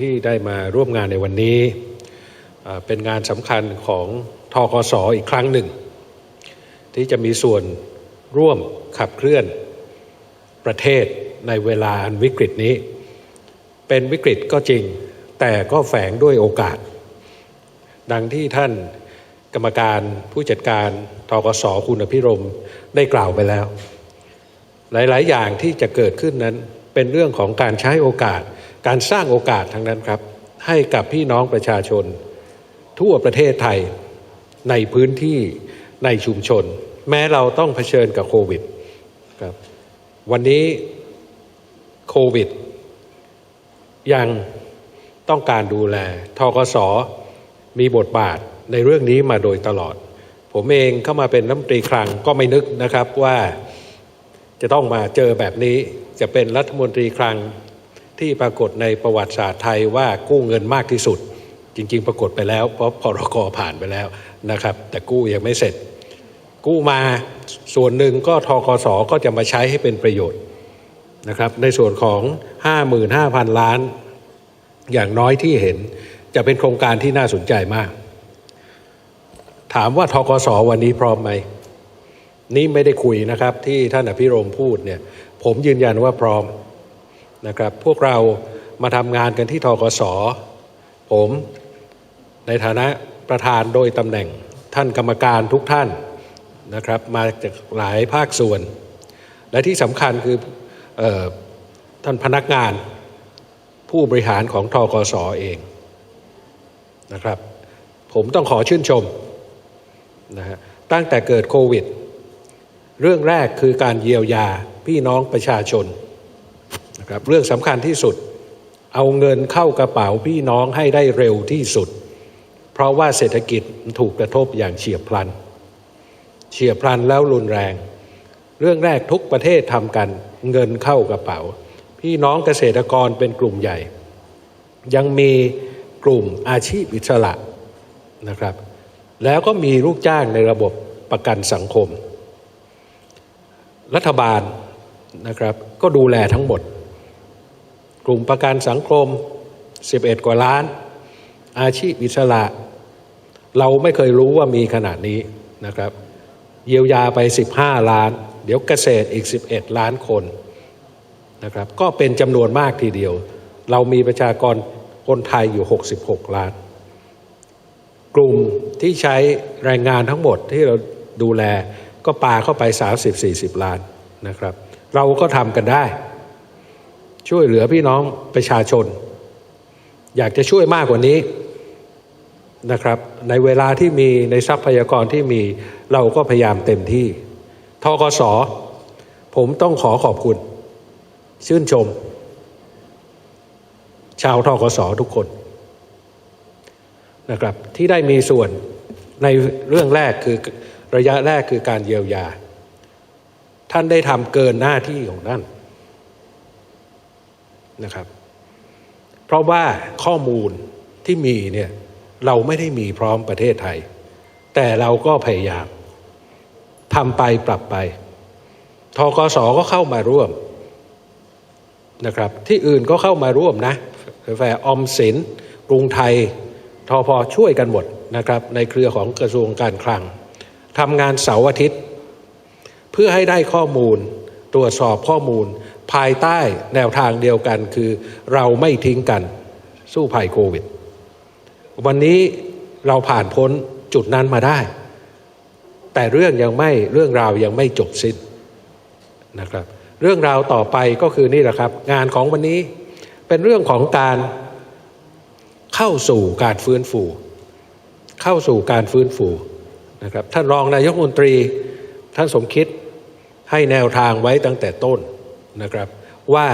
ที่ได้มาร่วมงานในวันนี้ เป็นงานสำคัญของทกสออีกครั้งหนึ่ง ที่จะมีส่วนร่วมขับเคลื่อนประเทศในเวลาอันวิกฤตนี้ เป็นวิกฤตก็จริง แต่ก็แฝงด้วยโอกาส ดังที่ท่านกรรมการผู้จัดการทกสคุณอภิรมได้กล่าวไปแล้ว หลาย ๆ อย่างที่จะเกิดขึ้นนั้นเป็นเรื่องของการใช้โอกาส การสร้างโอกาสทั้งนั้นครับ ให้กับพี่น้องประชาชน ทั่วประเทศไทยในพื้นที่ในชุมชน แม้เราต้องเผชิญกับโควิดครับวันนี้โควิด ยังต้องการดูแลทกสมีบทบาทในเรื่องนี้มาโดยตลอด ผมเองเข้ามาเป็นรัฐมนตรีคลังก็ไม่นึกนะครับว่าจะต้องมาเจอแบบนี้จะเป็นรัฐมนตรีคลัง ที่ปรากฏในประวัติศาสตร์ไทยว่ากู้เงินมากที่สุด จริง ๆ ปรากฏไปแล้ว เพราะพรกผ่านไปแล้วนะครับ แต่กู้ยังไม่เสร็จ กู้มาส่วนหนึ่งก็ทกสก็จะมาใช้ให้เป็นประโยชน์นะครับในส่วนของ 55,000 ล้าน อย่างน้อยที่เห็นจะเป็นโครงการที่น่าสนใจมาก ถามว่าทกสวันนี้พร้อมไหม นี่ไม่ได้คุยนะครับที่ท่านอภิรมพูดเนี่ยผมยืนยันว่าพร้อม นะครับพวกเรามาทำงานกันที่ทกสผมในฐานะประธานโดยตำแหน่งท่านกรรมการทุกท่านนะครับมาจากหลายภาคส่วน และที่สำคัญคือออท่านพนักงานผู้บริหารของทกสเองนะครับ ผมต้องขอชื่นชมนะฮะตั้งแต่เกิดโควิด เรื่องแรกคือการเยียวยาพี่น้องประชาชน ครับเรื่องสำคัญที่สุด เอาเงินเข้ากระเป๋าพี่น้องให้ได้เร็วที่สุด เพราะว่าเศรษฐกิจถูกกระทบอย่างเฉียบพลัน เฉียบพลันแล้วรุนแรง เรื่องแรกทุกประเทศทำกันเงินเข้ากระเป๋า พี่น้องเกษตรกรเป็นกลุ่มใหญ่ ยังมีกลุ่มอาชีพอิสระนะครับ แล้วก็มีลูกจ้างในระบบประกันสังคม รัฐบาลนะครับก็ดูแลทั้งหมด ลุ่มประกันสังคม 11 กว่าล้าน อาชีพอิสระ เราไม่เคยรู้ว่ามีขนาดนี้นะครับ เยียวยาไป 15 ล้าน เดี๋ยวเกษตรอีก 11 ล้านคนนะครับ ก็เป็นจำนวนมากทีเดียว เรามีประชากรคนไทยอยู่ 66 ล้าน กลุ่มที่ใช้แรงงานทั้งหมดที่เราดูแลก็ปาเข้าไป 30-40 ล้านนะครับ เราก็ทำกันได้ ช่วยเหลือพี่น้องประชาชน อยากจะช่วยมากกว่านี้นะครับ ในเวลาที่มีในทรัพยากรที่มีเราก็พยายามเต็มที่ทกสผมต้องขอขอบคุณ ชื่นชม ชาวทกสทุกคนนะครับ ที่ได้มีส่วนในเรื่องแรกคือระยะแรกคือการเยียวยา ท่านได้ทำเกินหน้าที่ของท่าน นะครับ เพราะว่าข้อมูลที่มีเนี่ยเราไม่ได้มีพร้อมประเทศไทย แต่เราก็พยายามทำไปปรับไปทกสก็เข้ามาร่วมนะครับ ที่อื่นก็เข้ามาร่วมนะแฟออมสินกรุงไทยทอพอช่วยกันหมดนะครับ ในเครือของกระทรวงการคลังทำงานเสาร์อาทิตย์ เพื่อให้ได้ข้อมูลตรวจสอบข้อมูล ภายใต้แนวทางเดียวกันคือเราไม่ทิ้งกันสู้ภัยโควิด วันนี้เราผ่านพ้นจุดนั้นมาได้ แต่เรื่องยังไม่เรื่องราวยังไม่จบสิ้นนะครับ เรื่องราวต่อไปก็คือนี่แหละครับ งานของวันนี้เป็นเรื่องของการเข้าสู่การฟื้นฟู เข้าสู่การฟื้นฟูนะครับท่านรองนายกรัฐมนตรีท่านสมคิดให้แนวทางไว้ตั้งแต่ต้น นะครับ ว่า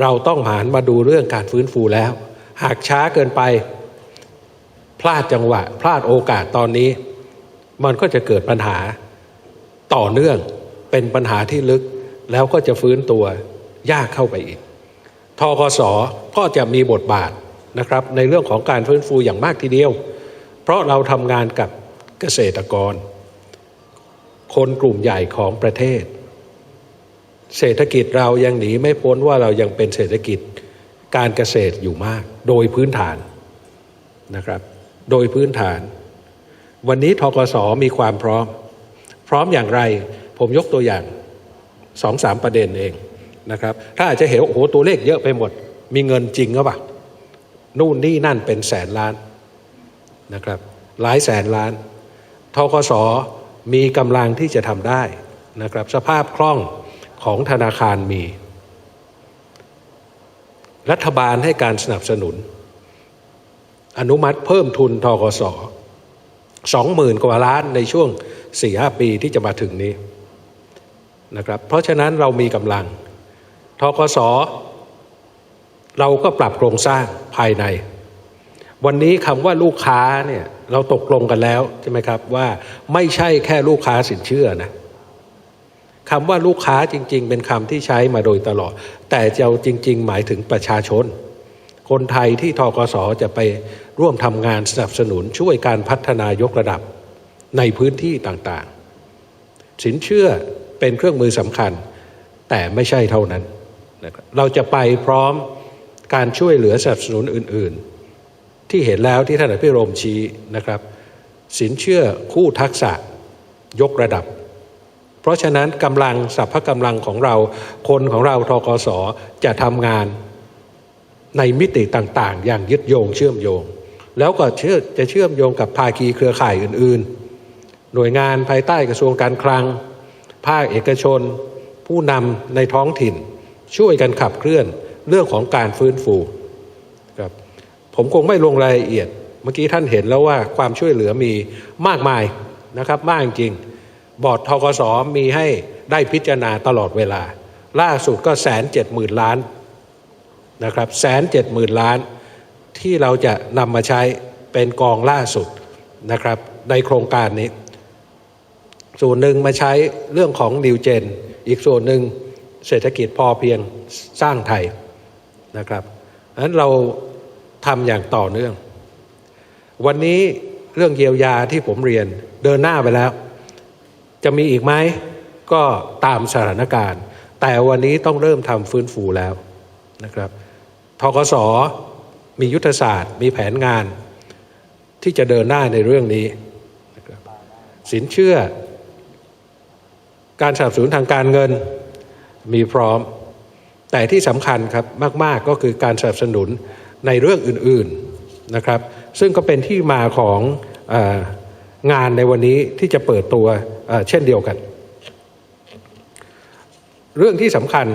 เราต้องหันมาดูเรื่องการฟื้นฟูแล้ว หากช้าเกินไป พลาดจังหวะ พลาดโอกาสตอนนี้ มันก็จะเกิดปัญหาต่อเนื่องเป็นปัญหาที่ลึกแล้วก็จะฟื้นตัวยากเข้าไปอีกทกสก็จะมีบทบาทนะครับ ในเรื่องของการฟื้นฟูอย่างมากทีเดียว เพราะเราทำงานกับเกษตรกร คนกลุ่มใหญ่ของประเทศ เศรษฐกิจเรายังหนีไม่พ้นว่าเรายังเป็นเศรษฐกิจการเกษตรอยู่มาก โดยพื้นฐานนะครับ โดยพื้นฐาน วันนี้ทกสมีความพร้อม พร้อมอย่างไร ผมยกตัวอย่างสองสามประเด็นเองนะครับ ถ้าอาจจะเห็นโอ้โหตัวเลขเยอะไปหมด มีเงินจริงหรือเปล่านู่นนี่นั่นเป็นแสนล้านนะครับ หลายแสนล้านทกสมีกำลังที่จะทำได้นะครับ สภาพคล่อง ของธนาคารมี รัฐบาลให้การสนับสนุน อนุมัติเพิ่มทุนทกสสองหมื่นกว่าล้านในช่วงสี่ห้าปีที่จะมาถึงนี้นะครับเพราะฉะนั้นเรามีกำลังทกสเราก็ปรับโครงสร้างภายใน วันนี้คำว่าลูกค้าเนี่ยเราตกลงกันแล้วใช่ไหมครับว่าไม่ใช่แค่ลูกค้าสินเชื่อนะ คำว่าลูกค้าจริง ๆ เป็นคำที่ใช้มาโดยตลอด แต่จะเอาจริง ๆ หมายถึงประชาชน คนไทยที่ทกสจะไปร่วมทำงานสนับสนุนช่วยการพัฒนายกระดับในพื้นที่ต่างๆ สินเชื่อเป็นเครื่องมือสำคัญ แต่ไม่ใช่เท่านั้น เราจะไปพร้อมการช่วยเหลือสนับสนุนอื่นๆ ที่เห็นแล้วที่ท่านอภิรมชี้นะครับ สินเชื่อคู่ทักษะยกระดับ เพราะฉะนั้นกำลังสัพพะกำลังของเราคนของเราทกสจะทำงานในมิติต่างๆ อย่างยึดโยงเชื่อมโยง แล้วก็เชื่อจะเชื่อมโยงกับภาคีเครือข่ายอื่นๆ หน่วยงานภายใต้กระทรวงการคลัง ภาคเอกชน ผู้นำในท้องถิ่น ช่วยกันขับเคลื่อนเรื่องของการฟื้นฟูครับผมคงไม่ลงรายละเอียด เมื่อกี้ท่านเห็นแล้วว่าความช่วยเหลือมีมากมายนะครับมากจริง บอร์ดทกสมีให้ได้พิจารณาตลอดเวลา ล่าสุดก็แสนเจ็ดหมื่นล้านนะครับแสนเจ็ดหมื่นล้านที่เราจะนำมาใช้เป็นกองล่าสุดนะครับ ในโครงการนี้ ส่วนหนึ่งมาใช้เรื่องของนิวเจน อีกส่วนหนึ่งเศรษฐกิจพอเพียงสร้างไทยนะครับฉะนั้นเราทำอย่างต่อเนื่อง วันนี้เรื่องเยียวยาที่ผมเรียนเดินหน้าไปแล้ว จะมีอีกไหมก็ตามสถานการณ์ แต่วันนี้ต้องเริ่มทำฟื้นฟูแล้วนะครับทกสมียุทธศาสตร์ มีแผนงานที่จะเดินหน้าในเรื่องนี้นะครับสินเชื่อ การสนับสนุนทางการเงินมีพร้อม แต่ที่สำคัญครับมาก ๆ ก็คือการสนับสนุนในเรื่องอื่น ๆนะครับ ซึ่งก็เป็นที่มาของอองานในวันนี้ที่จะเปิดตัว เช่นเดียวกัน เรื่องที่สำคัญ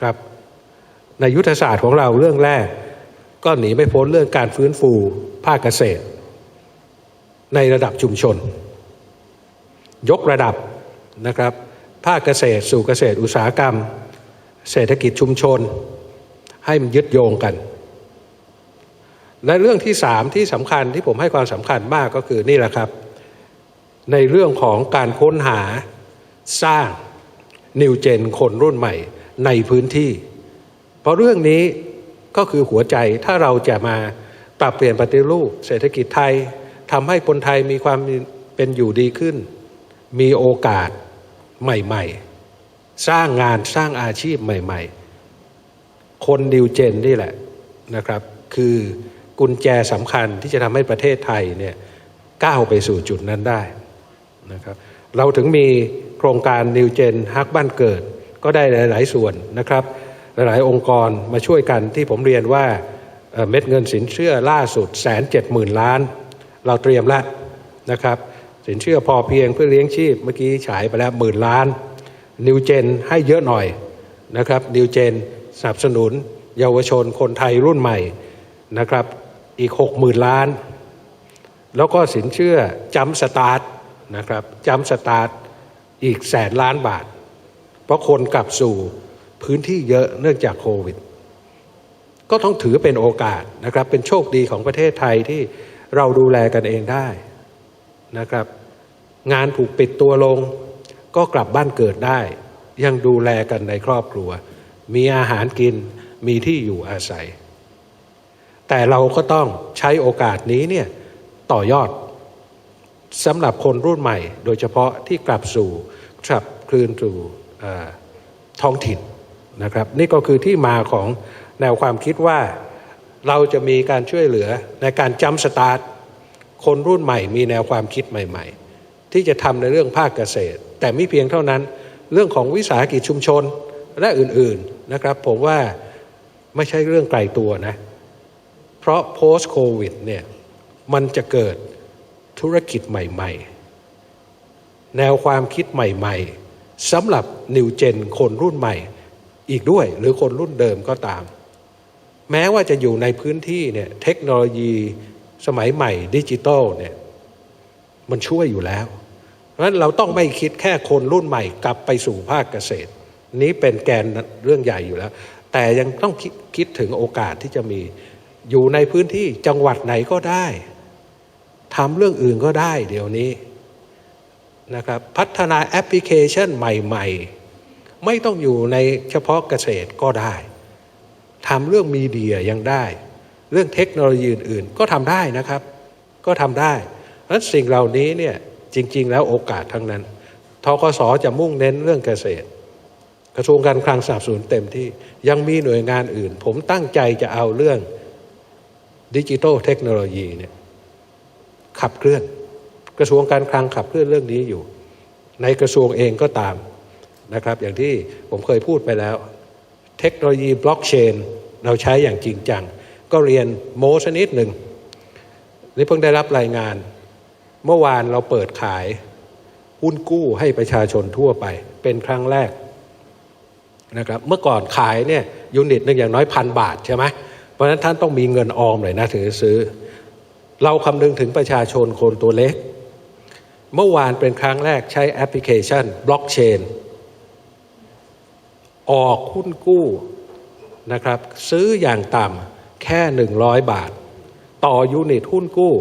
ครับในยุทธศาสตร์ของเราเรื่องแรก ก็หนีไม่พ้นเรื่องการฟื้นฟูภาคเกษตร ในระดับชุมชน ยกระดับนะครับภาคเกษตรสู่เกษตรอุตสาหกรรม เศรษฐกิจชุมชน ให้มันยึดโยงกัน และเรื่องที่สามที่สำคัญที่ผมให้ความสำคัญมากก็คือนี่แหละครับ ในเรื่องของการค้นหาสร้างนิวเจนคนรุ่นใหม่ในพื้นที่ เพราะเรื่องนี้ก็คือหัวใจถ้าเราจะมาปรับเปลี่ยนปฏิรูปเศรษฐกิจไทยทำให้คนไทยมีความเป็นอยู่ดีขึ้น มีโอกาสใหม่ ๆ สร้างงานสร้างอาชีพใหม่ ๆ คนนิวเจนนี่แหละนะครับ คือกุญแจสำคัญที่จะทำให้ประเทศไทยเนี่ยก้าวไปสู่จุดนั้นได้ นะครับเราถึงมีโครงการนิวเจนฮักบ้านเกิด ก็ได้หลาย ๆ ส่วนนะครับ หลาย ๆ องค์กรมาช่วยกันที่ผมเรียนว่าเเม็ดเงินสินเชื่อล่าสุดแสนเจ็ดหมื่นล้าน เราเตรียมแล้วนะครับสินเชื่อพอเพียงเพื่อเลี้ยงชีพเมื่อกี้ฉายไปแล้วหมื่นล้านนิวเจนให้เยอะหน่อยนะครับนิวเจนสนับสนุน เยาวชนคนไทยรุ่นใหม่นะครับอีกหกหมื่นล้าน แล้วก็สินเชื่อจัมสตาร์ท นะครับจัมสตาร์ทอีกแสนล้านบาท เพราะคนกลับสู่พื้นที่เยอะเนื่องจากโควิด ก็ต้องถือเป็นโอกาสนะครับ เป็นโชคดีของประเทศไทยที่เราดูแลกันเองได้นะครับ งานถูกปิดตัวลง ก็กลับบ้านเกิดได้ ยังดูแลกันในครอบครัว มีอาหารกินมีที่อยู่อาศัย แต่เราก็ต้องใช้โอกาสนี้เนี่ยต่อยอด สำหรับคนรุ่นใหม่ โดยเฉพาะที่กลับสู่กลับคืนสู่ท้องถิ่นนะครับ นี่ก็คือที่มาของแนวความคิดว่าเราจะมีการช่วยเหลือในการจำสตาร์ทคนรุ่นใหม่ มีแนวความคิดใหม่ ๆ ที่จะทำในเรื่องภาคเกษตร แต่ไม่เพียงเท่านั้นเรื่องของวิสาหกิจชุมชนและอื่นๆนะครับ ผมว่าไม่ใช่เรื่องไกลตัวนะ เพราะ post covid เนี่ยมันจะเกิด ธุรกิจใหม่ ๆ แนวความคิดใหม่ ๆสำหรับนิวเจนคนรุ่นใหม่ อีกด้วยหรือคนรุ่นเดิมก็ตาม แม้ว่าจะอยู่ในพื้นที่เนี่ยเทคโนโลยีสมัยใหม่ดิจิตอลเนี่ยมันช่วยอยู่แล้วเพราะฉะนั้นเราต้องไม่คิดแค่คนรุ่นใหม่กลับไปสู่ภาคเกษตร นี้เป็นแกนเรื่องใหญ่อยู่แล้ว แต่ยังต้องคิดคิดถึงโอกาสที่จะมีอยู่ในพื้นที่จังหวัดไหนก็ได้ ทำเรื่องอื่นก็ได้เดี๋ยวนี้นะครับพัฒนาแอปพลิเคชันใหม่ ๆ ไม่ต้องอยู่ในเฉพาะเกษตรก็ได้ทำเรื่องมีเดียยังได้ เรื่องเทคโนโลยีอื่นๆก็ทำได้นะครับ ก็ทำได้เพราะสิ่งเหล่านี้เนี่ยจริง ๆ แล้วโอกาสทั้งนั้นทกสจะมุ่งเน้นเรื่องเกษตร กระทรวงการคลังสนับสนุนเต็มที่ยังมีหน่วยงานอื่น ผมตั้งใจจะเอาเรื่องดิจิทัลเทคโนโลยีเนี่ย ขับเคลื่อน กระทรวงการคลังขับเคลื่อนเรื่องนี้อยู่ ในกระทรวงเองก็ตามนะครับ อย่างที่ผมเคยพูดไปแล้ว เทคโนโลยีบล็อกเชนเราใช้อย่างจริงจัง ก็เรียนโมสนิดหนึ่งนี่เพิ่งได้รับรายงาน เมื่อวานเราเปิดขายหุ้นกู้ให้ประชาชนทั่วไป เป็นครั้งแรกนะครับเมื่อก่อนขายเนี่ยยูนิตหนึ่งอย่างน้อยพันบาทใช่ไหมเพราะฉะนั้นท่านต้องมีเงินออมเลยนะถึงจะซื้อ เราคำนึงถึงประชาชนคนตัวเล็ก เมื่อวานเป็นครั้งแรกใช้แอปพลิเคชันบล็อกเชนออกหุ้นกู้นะครับ ซื้ออย่างต่ำแค่ 100 บาท ต่อยูนิตหุ้นกู้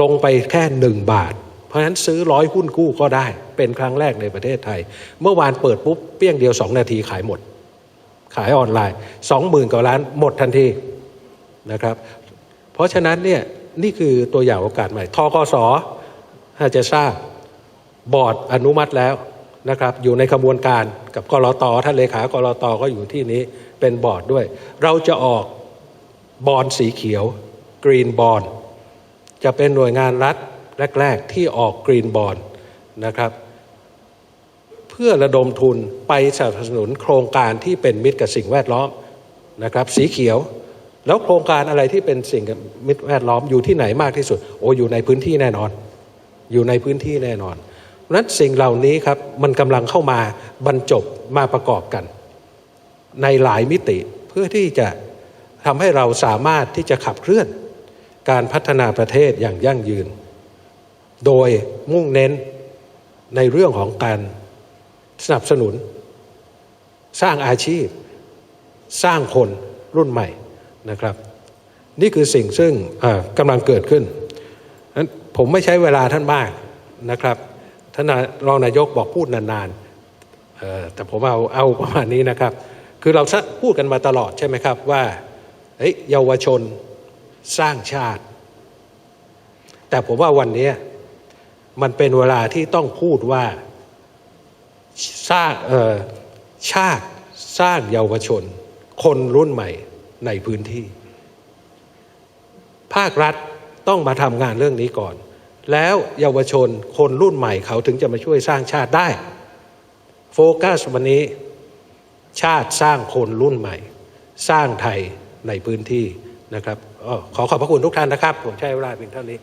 ลงไปแค่ 1 บาท เพราะฉะนั้นซื้อร้อยหุ้นกู้ก็ได้ เป็นครั้งแรกในประเทศไทย เมื่อวานเปิดปุ๊บ เปี้ยงเดียว 2 นาทีขายหมด ขายออนไลน์ 20,000กว่าล้านหมดทันทีนะครับ เพราะฉะนั้นเนี่ย นี่คือตัวอย่างโอกาสใหม่ทกสถ้าจะทราบบอร์ดอนุมัติแล้วนะครับอยู่ในขบวนการกับกรตท่านเลขากรตก็อยู่ที่นี้เป็นบอร์ดด้วย เราจะออกบอลสีเขียวกรีนบอลจะเป็นหน่วยงานรัฐแรก ๆ ที่ออกกรีนบอลนะครับ เพื่อระดมทุนไปสนับสนุนโครงการที่เป็นมิตรกับสิ่งแวดล้อมนะครับ สีเขียว แล้วโครงการอะไรที่เป็นสิ่งมิตรแวดล้อมอยู่ที่ไหนมากที่สุด โอ้อยู่ในพื้นที่แน่นอน อยู่ในพื้นที่แน่นอนเพราะนั้นสิ่งเหล่านี้ครับมันกำลังเข้ามาบรรจบมาประกอบกัน ในหลายมิติเพื่อที่จะทำให้เราสามารถที่จะขับเคลื่อน การพัฒนาประเทศอย่างยั่งยืน โดยมุ่งเน้นในเรื่องของการสนับสนุน สร้างอาชีพ สร้างคนรุ่นใหม่ นะครับ นี่คือสิ่งซึ่งกำลังเกิดขึ้นนั้นผมไม่ใช้เวลาท่านมากนะครับท่านรองนายกบอกพูดนานๆแต่ผมเอาเอาประมาณนี้นะครับ คือเราพูดกันมาตลอดใช่ไหมครับว่าเยาวชนสร้างชาติ แต่ผมว่าวันนี้มันเป็นเวลาที่ต้องพูดว่าสร้างชาติสร้างเยาวชน คนรุ่นใหม่ ในพื้นที่ ภาครัฐต้องมาทำงานเรื่องนี้ก่อน แล้วเยาวชนคนรุ่นใหม่เขาถึงจะมาช่วยสร้างชาติได้ โฟกัสวันนี้ ชาติสร้างคนรุ่นใหม่ สร้างไทยในพื้นที่นะครับออขอขอบพระคุณทุกท่านนะครับ ผมใช้เวลาเพียงเท่านี้